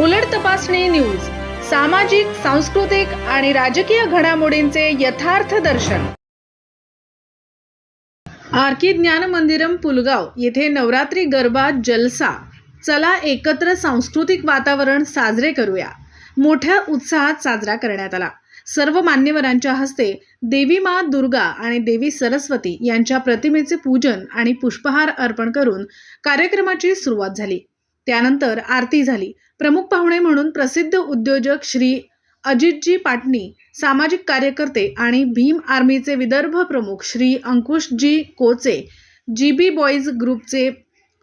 उलट तपासणी न्यूज सामाजिक सांस्कृतिक आणि राजकीय घडामोडींचे यथार्थ दर्शन. आरकी ज्ञान मंदिरम पुलगाव येथे नवरात्री गरबा जलसा. चला एकत्र सांस्कृतिक वातावरण साजरे करूया. मोठ्या उत्साहात साजरा करण्यात आला. सर्व मान्यवरांच्या हस्ते देवी मा दुर्गा आणि देवी सरस्वती यांच्या प्रतिमेचे पूजन आणि पुष्पहार अर्पण करून कार्यक्रमाची सुरुवात झाली. त्यानंतर आरती झाली. प्रमुख पाहुणे म्हणून प्रसिद्ध उद्योजक श्री अजितजी पाटणी सामाजिक कार्यकर्ते आणि भीम आर्मीचे विदर्भ प्रमुख श्री अंकुशजी कोचे जी बी बॉईज ग्रुपचे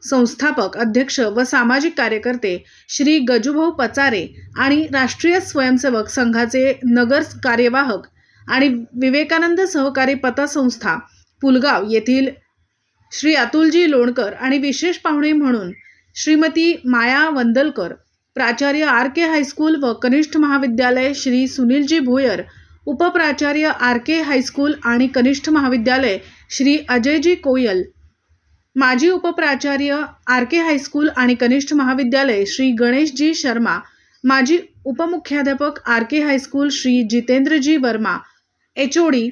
संस्थापक अध्यक्ष व सामाजिक कार्यकर्ते श्री गजूभाऊ पचारे आणि राष्ट्रीय स्वयंसेवक संघाचे नगर कार्यवाहक आणि विवेकानंद सहकारी पतसंस्था पुलगाव येथील श्री अतुलजी लोणकर आणि विशेष पाहुणे म्हणून श्रीमती माया वंदलकर प्राचार्य आर के हायस्कूल व कनिष्ठ महाविद्यालय श्री सुनीलजी भोयर उपप्राचार्य आर के हायस्कूल आणि कनिष्ठ महाविद्यालय श्री अजयजी कोयल माजी उपप्राचार्य आर के हायस्कूल आणि कनिष्ठ महाविद्यालय श्री गणेशजी शर्मा माजी उपमुख्याध्यापक R K high school Shri Jitendraji Varma H O D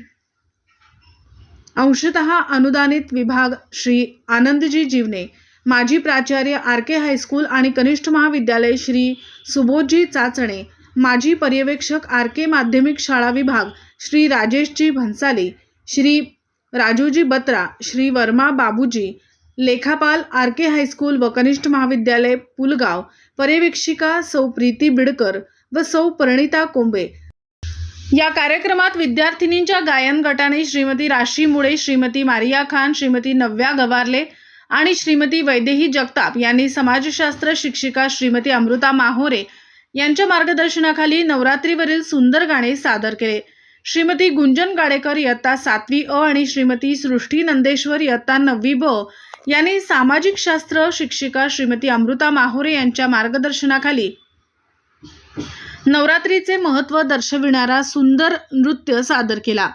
अंशतः अनुदानित विभाग श्री आनंदजी जीवने माजी प्राचार्य आर के हायस्कूल आणि कनिष्ठ महाविद्यालय श्री सुबोधजी चाचणे माजी पर्यवेक्षक आर के माध्यमिक शाळा विभाग श्री राजेशजी भन्साली श्री राजूजी बत्रा श्री वर्मा बाबूजी लेखापाल आर के हायस्कूल व कनिष्ठ महाविद्यालय पुलगाव पर्यवेक्षिका सौ प्रीती बिडकर व सौ परिणिता कोंबे. या कार्यक्रमात विद्यार्थिनींच्या गायन गटाने श्रीमती राशी मुळे श्रीमती मारिया खान श्रीमती नव्या गवारले आणि श्रीमती वैदेही जगताप यांनी समाजशास्त्र शिक्षिका श्रीमती अमृता माहोरे यांच्या मार्गदर्शनाखाली नवरात्रीवरील सुंदर गाणे सादर केले. श्रीमती गुंजन गाडेकर इयत्ता सातवी अ आणि श्रीमती सृष्टी नंदेश्वर इयत्ता नववी ब यांनी सामाजिक शास्त्र शिक्षिका श्रीमती अमृता माहोरे यांच्या मार्गदर्शनाखाली नवरात्रीचे महत्त्व दर्शविणारा सुंदर नृत्य सादर केला.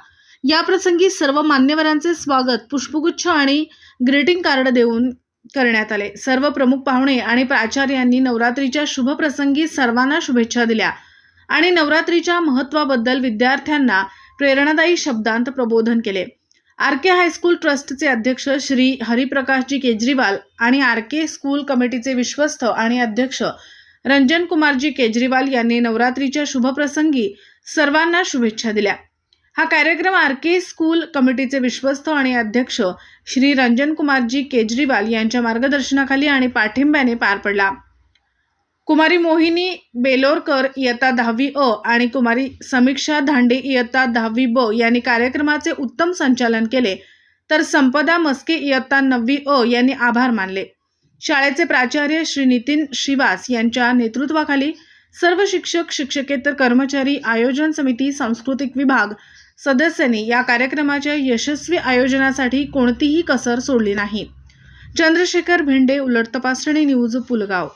याप्रसंगी सर्व मान्यवरांचे स्वागत पुष्पगुच्छ आणि ग्रीटिंग कार्ड देऊन करण्यात आले. सर्व प्रमुख पाहुणे आणि प्राचार्यांनी नवरात्रीच्या शुभप्रसंगी सर्वांना शुभेच्छा दिल्या आणि नवरात्रीच्या महत्त्वाबद्दल विद्यार्थ्यांना प्रेरणादायी शब्दांत प्रबोधन केले. आर के हायस्कूल ट्रस्टचे अध्यक्ष श्री हरिप्रकाशजी केजरीवाल आणि आर के स्कूल कमिटीचे विश्वस्त आणि अध्यक्ष रंजन कुमारजी केजरीवाल यांनी नवरात्रीच्या शुभप्रसंगी सर्वांना शुभेच्छा दिल्या. हा कार्यक्रम आर के स्कूल कमिटीचे विश्वस्त आणि अध्यक्ष श्री रंजन कुमारजी केजरीवाल यांच्या मार्गदर्शनाखाली आणि पाठिंब्याने पार पडला. कुमारी मोहिनी बेलोरकर इयत्ता दहावी अ आणि कुमारी समीक्षा धांडे इयत्ता दहावी ब यांनी कार्यक्रमाचे उत्तम संचालन केले. तर संपदा मस्के इयत्ता नववी अ यांनी आभार मानले. शाळेचे प्राचार्य श्री नितीन श्रीवास यांच्या नेतृत्वाखाली सर्व शिक्षक शिक्षकेतर कर्मचारी आयोजन समिती सांस्कृतिक विभाग सदस्यांनी या कार्यक्रमाच्या यशस्वी आयोजनासाठी कोणतीही कसर सोडली नाही. चंद्रशेखर भेंडे उलट तपासणी न्यूज पुलगाव.